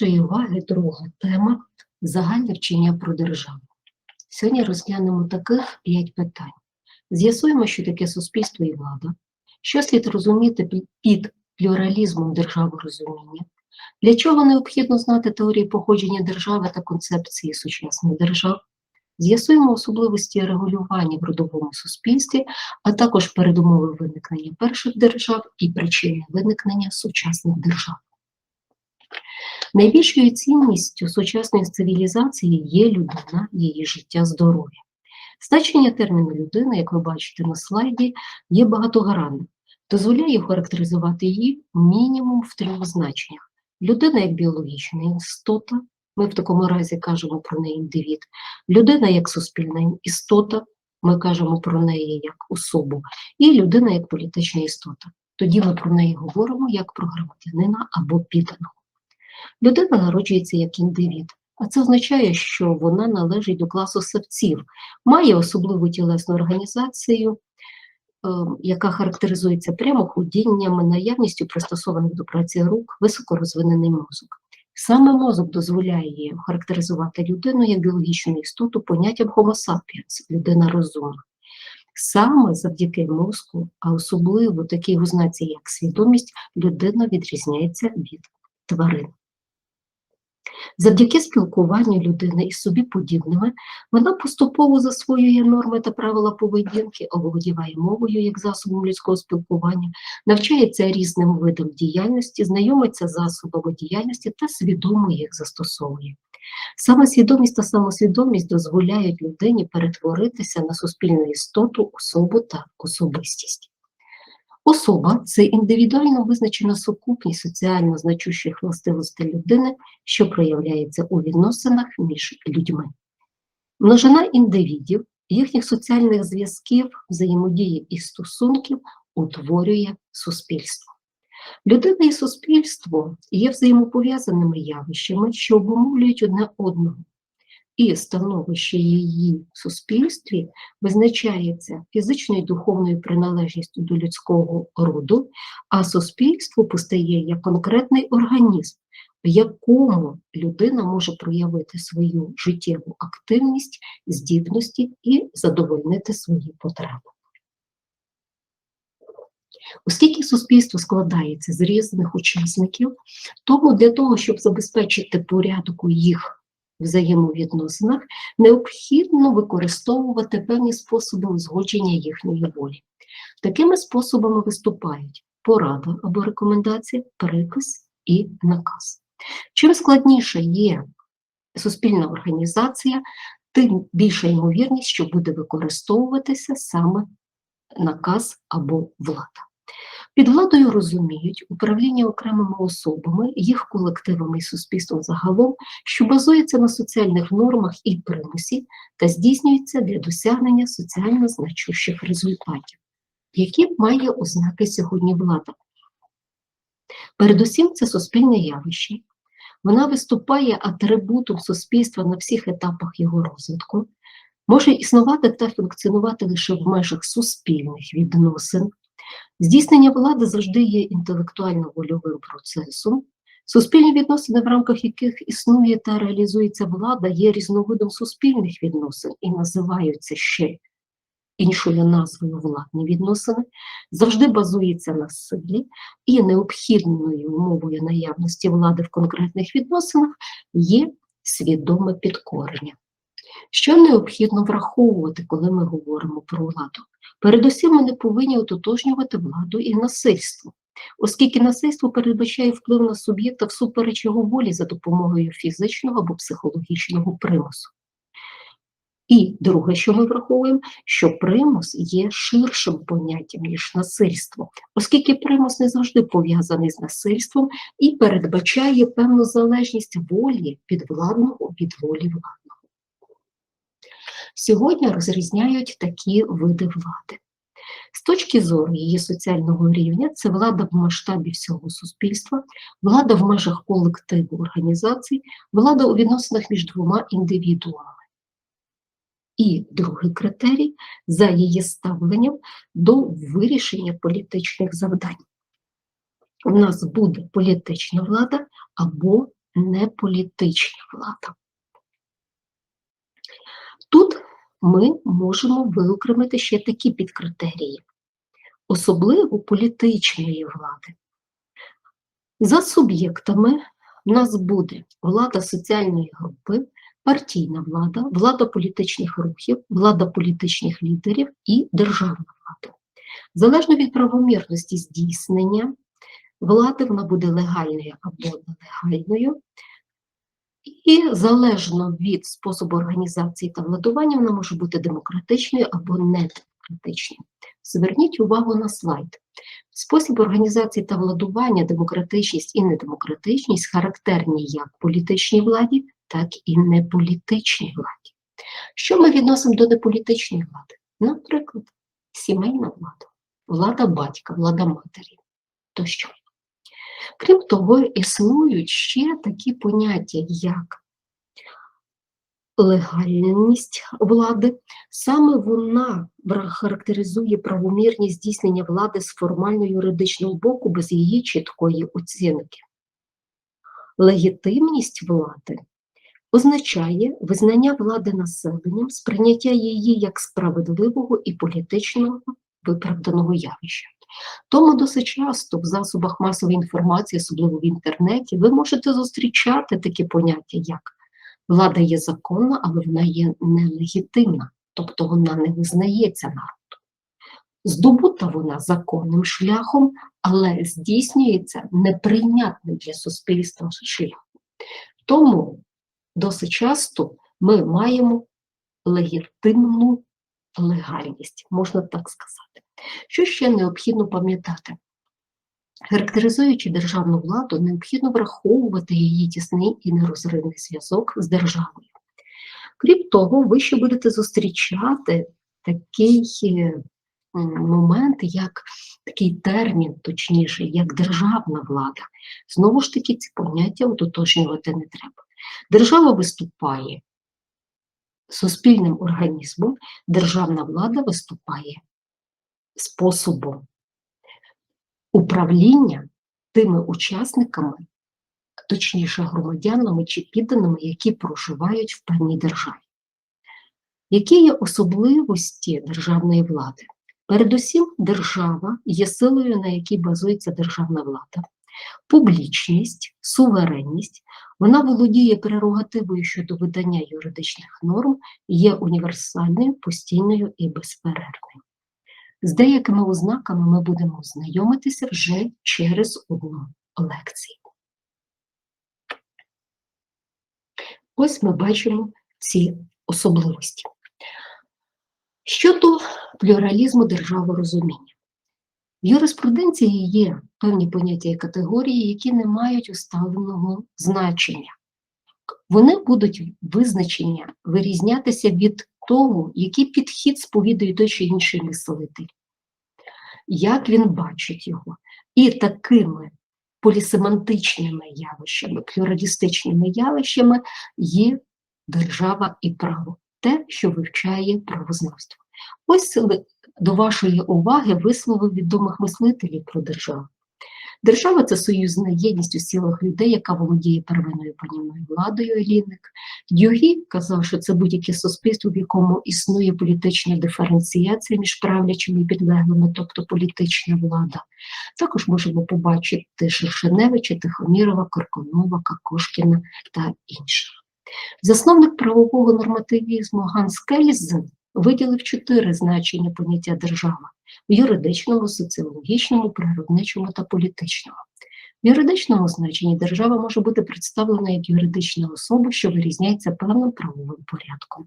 вашої уваги друга тема загальне вчення про державу. Сьогодні розглянемо таких п'ять питань. З'ясуємо, що таке суспільство і влада, що слід розуміти під плюралізмом державорозуміння, для чого необхідно знати теорії походження держави та концепції сучасних держав, з'ясуємо особливості регулювання в родовому суспільстві, а також передумови виникнення перших держав і причини виникнення сучасних держав. Найбільшою цінністю сучасної цивілізації є людина, її життя, здоров'я. Значення терміну людина, як ви бачите на слайді, є багатогранним, дозволяє характеризувати її мінімум в трьох значеннях. Людина як біологічна істота, ми в такому разі кажемо про неї індивід, людина як суспільна істота, ми кажемо про неї як особу, і людина як політична істота. Тоді ми про неї говоримо як про громадянина або підданого. Людина народжується як індивід, а це означає, що вона належить до класу савців, має особливу тілесну організацію, е, яка характеризується прямо прямоходіннями, наявністю пристосованих до праці рук, високорозвинений мозок. Саме мозок дозволяє характеризувати людину як біологічну істоту поняттям Homo sapiens, людина розумна. Саме завдяки мозку, а особливо такій ознаці, як свідомість, людина відрізняється від тварин. Завдяки спілкуванню людини із собі подібними, вона поступово засвоює норми та правила поведінки, оволодіває мовою як засобом людського спілкування, навчається різним видам діяльності, знайомиться з засобами діяльності та свідомо їх застосовує. Саме свідомість та самосвідомість дозволяють людині перетворитися на суспільну істоту, особу та особистість. Особа це індивідуально визначена сукупність соціально значущих властивостей людини, що проявляється у відносинах між людьми. Множина індивідів, їхніх соціальних зв'язків, взаємодії і стосунків утворює суспільство. Людина і суспільство є взаємопов'язаними явищами, що обумовлюють одне одного, і становище її в суспільстві визначається фізичною і духовною приналежністю до людського роду, а суспільство постає як конкретний організм, в якому людина може проявити свою життєву активність, здібності і задовольнити свої потреби. Оскільки суспільство складається з різних учасників, тому для того, щоб забезпечити порядок їх взаємовідносинах, необхідно використовувати певні способи узгодження їхньої волі. Такими способами виступають порада або рекомендація, приказ і наказ. Чим складніша є суспільна організація, тим більша ймовірність, що буде використовуватися саме наказ або влада. Під владою розуміють управління окремими особами, їх колективами і суспільством загалом, що базується на соціальних нормах і примусі та здійснюється для досягнення соціально значущих результатів. Які має ознаки сьогодні влада? Передусім, це суспільне явище. Вона виступає атрибутом суспільства на всіх етапах його розвитку, може існувати та функціонувати лише в межах суспільних відносин. Здійснення влади завжди є інтелектуально-вольовим процесом. Суспільні відносини, в рамках яких існує та реалізується влада, є різновидом суспільних відносин і називаються ще іншою назвою владні відносини, завжди базується на силі і необхідною умовою наявності влади в конкретних відносинах є свідоме підкорення. Що необхідно враховувати, коли ми говоримо про владу? Передусім, ми не повинні ототожнювати владу і насильство, оскільки насильство передбачає вплив на суб'єкта всупереч його волі за допомогою фізичного або психологічного примусу. І друге, що ми враховуємо, що примус є ширшим поняттям, ніж насильство, оскільки примус не завжди пов'язаний з насильством і передбачає певну залежність волі підвладного від волі владного. Сьогодні розрізняють такі види влади. З точки зору її соціального рівня, це влада в масштабі всього суспільства, влада в межах колективу організацій, влада у відносинах між двома індивідуумами. І другий критерій за її ставленням до вирішення політичних завдань. У нас буде політична влада або неполітична влада. Тут ми можемо виокремити ще такі підкритерії, особливо політичної влади. За суб'єктами в нас буде влада соціальної групи, партійна влада, влада політичних рухів, влада політичних лідерів і державна влада. Залежно від правомірності здійснення влади, вона буде легальною або нелегальною, і залежно від способу організації та владування, вона може бути демократичною або недемократичною. Зверніть увагу на слайд. Спосіб організації та владування, демократичність і недемократичність характерні як політичній владі, так і неполітичній владі. Що ми відносимо до неполітичної влади? Наприклад, сімейна влада, влада батька, влада матері тощо. Крім того, існують ще такі поняття, як легальність влади. Саме вона характеризує правомірність здійснення влади з формально-юридичного боку без її чіткої оцінки. Легітимність влади означає визнання влади населенням, сприйняття її як справедливого і політичного виправданого явища. Тому досить часто в засобах масової інформації, особливо в інтернеті, ви можете зустрічати такі поняття, як влада є законна, але вона є нелегітимна, тобто вона не визнається народом. Здобута вона законним шляхом, але здійснюється неприйнятним для суспільства шляхом. Тому досить часто ми маємо легітимну легальність, можна так сказати. Що ще необхідно пам'ятати? Характеризуючи державну владу, необхідно враховувати її тісний і нерозривний зв'язок з державою. Крім того, ви ще будете зустрічати такий е, момент, як такий термін, точніше, як державна влада. Знову ж таки, ці поняття утотожнювати не треба. Держава виступає суспільним організмом, державна влада виступає способом управління тими учасниками, точніше громадянами чи підданими, які проживають в певній державі. Які є особливості державної влади? Передусім, держава є силою, на якій базується державна влада, публічність, суверенність, вона володіє прерогативою щодо видання юридичних норм, є універсальною, постійною і безперервною. З деякими ознаками ми будемо знайомитися вже через одну лекцію. Ось ми бачимо ці особливості. Щодо плюралізму державорозуміння. В юриспруденції є певні поняття і категорії, які не мають уставленого значення. Вони будуть визначення вирізнятися від того, який підхід сповідує той чи інший мислитель, як він бачить його. І такими полісемантичними явищами, плюралістичними явищами є держава і право, те, що вивчає правознавство. Ось до вашої уваги вислови відомих мислителів про державу. Держава це союзна єдність у силах людей, яка володіє первинною панівною владою елінник. Дюгі казав, що це будь-яке суспільство, в якому існує політична диференціація між правлячими і підлеглими, тобто політична влада. Також можемо побачити Шершеневича, Тихомірова, Корконова, Какошкіна та інших. Засновник правового нормативізму Ганс Кельзен виділив чотири значення поняття держава в юридичному, соціологічному, природничому та політичному. В юридичному значенні держава може бути представлена як юридична особа, що вирізняється певним правовим порядком.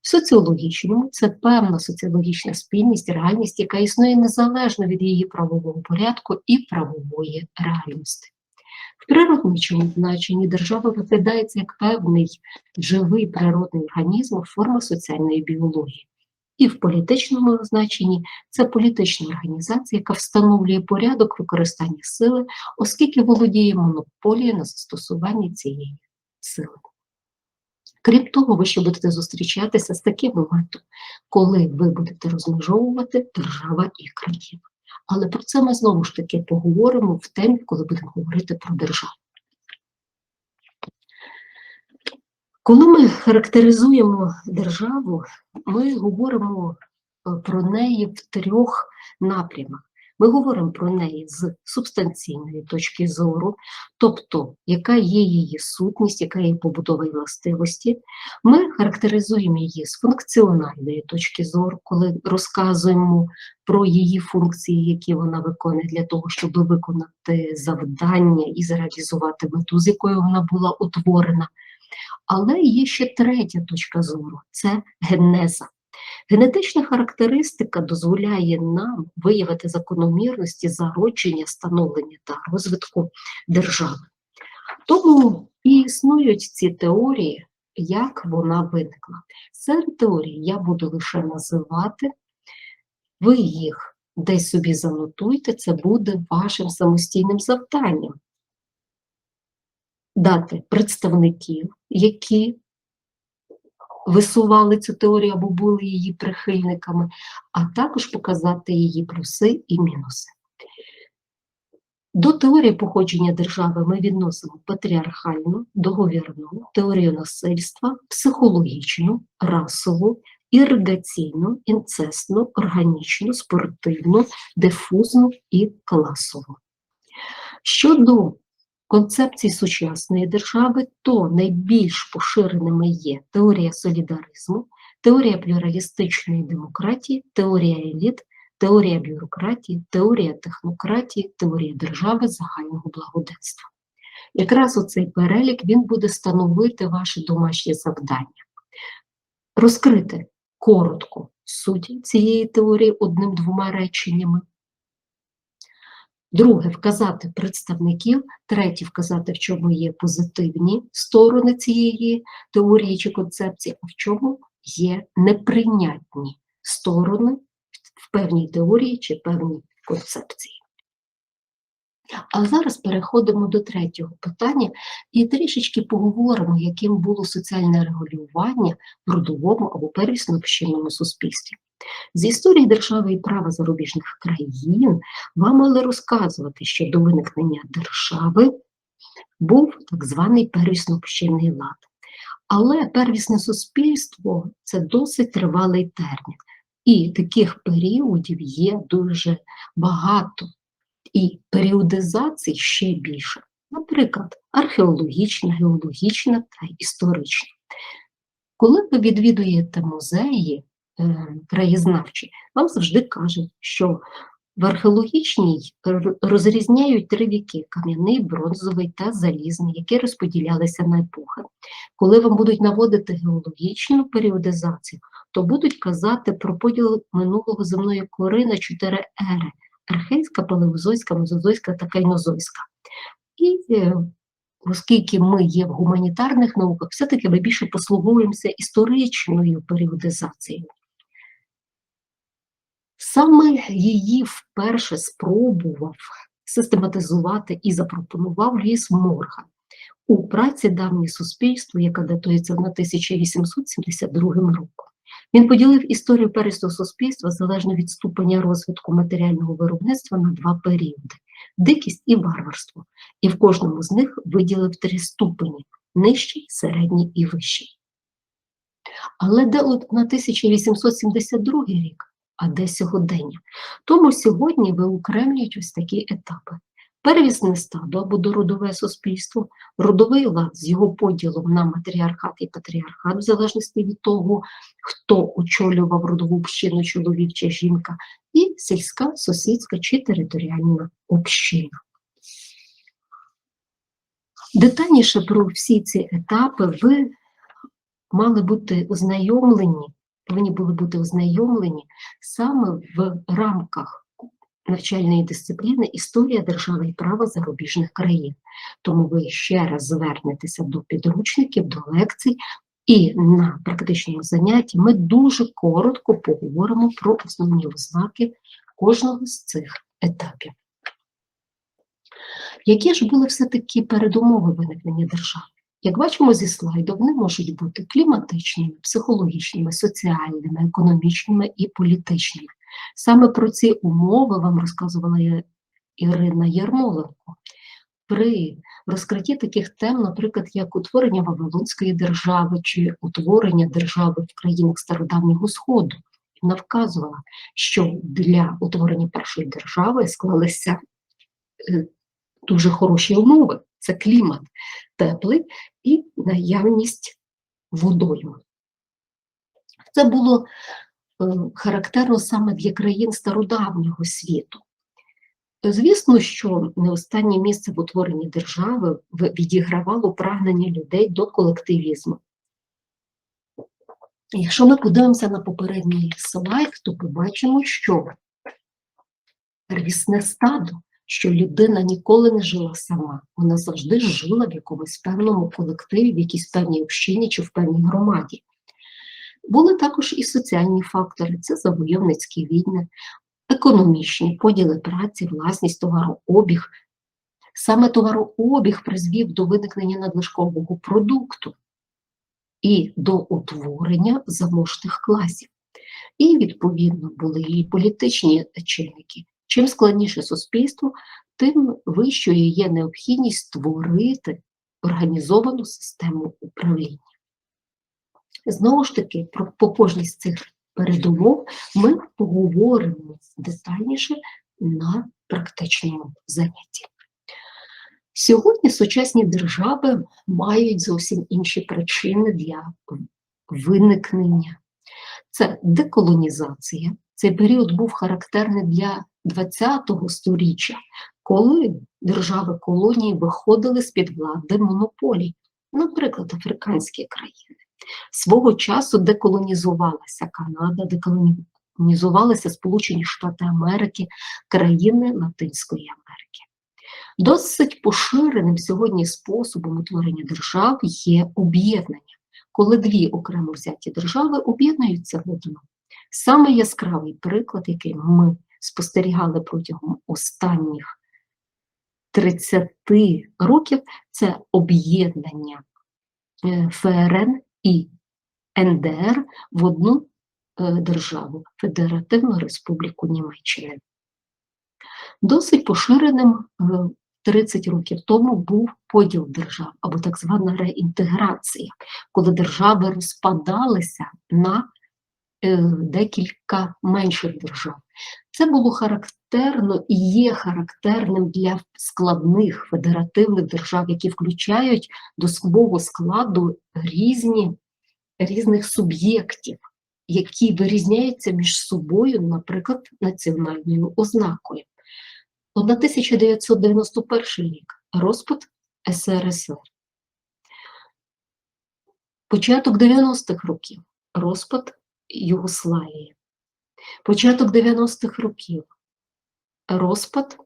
В соціологічному це певна соціологічна спільність, реальність, яка існує незалежно від її правового порядку і правової реальності. В природничому значенні держава розглядається як певний живий природний організм, форма соціальної біології. І в політичному значенні це політична організація, яка встановлює порядок використання сили, оскільки володіє монополією на застосування цієї сили. Крім того, ви ще будете зустрічатися з таким моментом, коли ви будете розмежовувати держава і країна. Але про це ми знову ж таки поговоримо в темі, коли будемо говорити про державу. Коли ми характеризуємо державу, ми говоримо е, про неї в трьох напрямах. Ми говоримо про неї з субстанційної точки зору, тобто, яка є її сутність, яка є побудова і властивості. Ми характеризуємо її з функціональної точки зору, коли розказуємо про її функції, які вона виконує для того, щоб виконати завдання і зреалізувати мету, з якою вона була утворена. Але є ще третя точка зору це генеза. Генетична характеристика дозволяє нам виявити закономірності зародження, становлення та розвитку держави. Тому і існують ці теорії, як вона виникла. Серед теорій я буду лише називати, ви їх десь собі занотуйте, це буде вашим самостійним завданням. Дати представників, які висували цю теорію або були її прихильниками, а також показати її плюси і мінуси. До теорії походження держави ми відносимо патріархальну, договірну, теорію насильства, психологічну, расову, іригаційну, інцесну, органічну, спортивну, дифузну і класову. Щодо концепцій сучасної держави, то найбільш поширеними є теорія солідаризму, теорія плюралістичної демократії, теорія еліт, теорія бюрократії, теорія технократії, теорія держави загального благоденства. Якраз оцей перелік він буде становити ваше домашнє завдання. Розкрити коротко суть цієї теорії одним-двома реченнями, Друге вказати представників, третє вказати, в чому є позитивні сторони цієї теорії чи концепції, а в чому є неприйнятні сторони в певній теорії чи певній концепції. А зараз переходимо до третього питання і трішечки поговоримо, яким було соціальне регулювання в родовому або первісно общинному суспільстві. З історії держави і права зарубіжних країн вам мали розказувати, що до виникнення держави був так званий первісно-общинний лад. Але первісне суспільство це досить тривалий термін. І таких періодів є дуже багато. І періодизацій ще більше. Наприклад, археологічна, геологічна та історична. Коли ви відвідуєте музеї, краєзнавчі, вам завжди кажуть, що в археологічній розрізняють три віки кам'яний, бронзовий та залізний, які розподілялися на епохи. Коли вам будуть наводити геологічну періодизацію, то будуть казати про поділ минулого земної кори на чотири ери архейська, палеозойська, мезозойська та кайнозойська. І е, оскільки ми є в гуманітарних науках, все-таки ми більше послуговуємося історичною періодизацією. Саме її вперше спробував систематизувати і запропонував Ліс Морган у праці давнє суспільство, яка датується на 1872 роком. Він поділив історію перестого суспільства залежно від ступеня розвитку матеріального виробництва на два періоди дикість і варварство, і в кожному з них виділив три ступені нижчий, середній і вищий. Але де на 1872 рік а де сьогодення. Тому сьогодні виокремлюють ось такі етапи. Первісне стадо або дородове суспільство, родовий лад з його поділом на матріархат і патріархат, в залежності від того, хто очолював родову общину, чоловік чи жінка, і сільська, сусідська чи територіальна община. Детальніше про всі ці етапи ви мали бути ознайомлені повинні були бути ознайомлені саме в рамках навчальної дисципліни Історія держави і права зарубіжних країн. Тому ви ще раз звернетеся до підручників, до лекцій, і на практичному занятті ми дуже коротко поговоримо про основні ознаки кожного з цих етапів. Які ж були все-таки передумови виникнення держави? Як бачимо зі слайду, вони можуть бути кліматичними, психологічними, соціальними, економічними і політичними. Саме про ці умови вам розказувала Ірина Ярмоленко. При розкритті таких тем, наприклад, як утворення Вавилонської держави чи утворення держави в країнах Стародавнього Сходу. Вона вказувала, що для утворення першої держави склалися е, дуже хороші умови. Це клімат теплий і наявність водойми. Це було е, характерно саме для країн стародавнього світу. Звісно, що не останнє місце в утворенні держави відігравало прагнення людей до колективізму. Якщо ми подивимося на попередній слайд, то побачимо, що рісне стадо, що людина ніколи не жила сама, вона завжди жила в якомусь певному колективі, в якійсь певній общині чи в певній громаді. Були також і соціальні фактори: це завойовницькі війни, економічні поділи праці, власність, товарообіг. Саме товарообіг призвів до виникнення надлишкового продукту і до утворення заможних класів. І, відповідно, були і політичні чинники. Чим складніше суспільство, тим вищою є необхідність створити організовану систему управління. Знову ж таки, про по кожній з цих передумов ми поговоримо детальніше на практичному занятті. Сьогодні сучасні держави мають зовсім інші причини для виникнення. Це деколонізація. Цей період був характерний для ХХ століття, коли держави колонії виходили з-під влади монополій, наприклад, африканські країни. Свого часу деколонізувалася Канада, деколонізувалися Сполучені Штати Америки, країни Латинської Америки. Досить поширеним сьогодні способом утворення держав є об'єднання, коли дві окремо взяті держави об'єднуються в одну. Саме яскравий приклад, який ми спостерігали протягом останніх 30 років, це об'єднання е, ФРН і НДР в одну е, державу Федеративну Республіку Німеччини. Досить поширеним е, 30 років тому був поділ держав або так звана реінтеграція, коли держави розпадалися на е, декілька менших держав. Це було характерно і є характерним для складних федеративних держав, які включають до свого складу різні, різних суб'єктів, які вирізняються між собою, наприклад, національною ознакою. 1991 рік розпад СРСР. Початок 90-х років розпад Югославії. Початок 90-х років розпад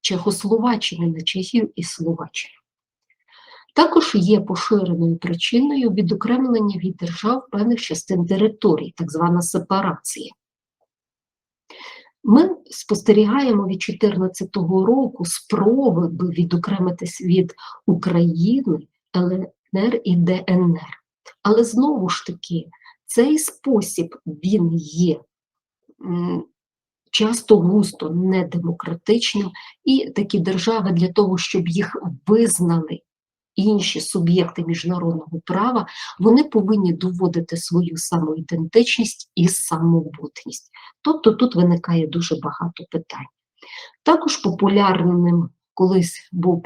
Чехословаччини на Чехів і Словаччину. Також є поширеною причиною відокремлення від держав певних частин територій, так звана сепарація. Ми спостерігаємо від 2014 року спроби відокремитись від України, ЛНР і ДНР. Але знову ж таки, цей спосіб він є часто густо недемократичним, і такі держави для того, щоб їх визнали інші суб'єкти міжнародного права, вони повинні доводити свою самоідентичність і самобутність. Тобто тут виникає дуже багато питань. Також популярним колись був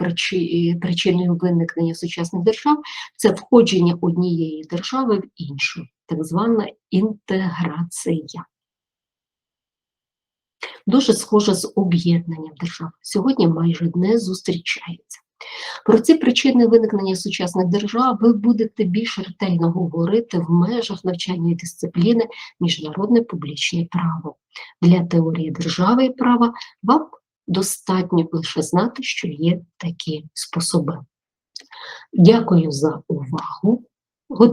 причиною виникнення сучасних держав це входження однієї держави в іншу, так звана інтеграція. Дуже схоже з об'єднанням держав. Сьогодні майже не зустрічається. Про ці причини виникнення сучасних держав ви будете більш ретельно говорити в межах навчальної дисципліни Міжнародне публічне право. Для теорії держави і права вам достатньо лише знати, що є такі способи. Дякую за увагу.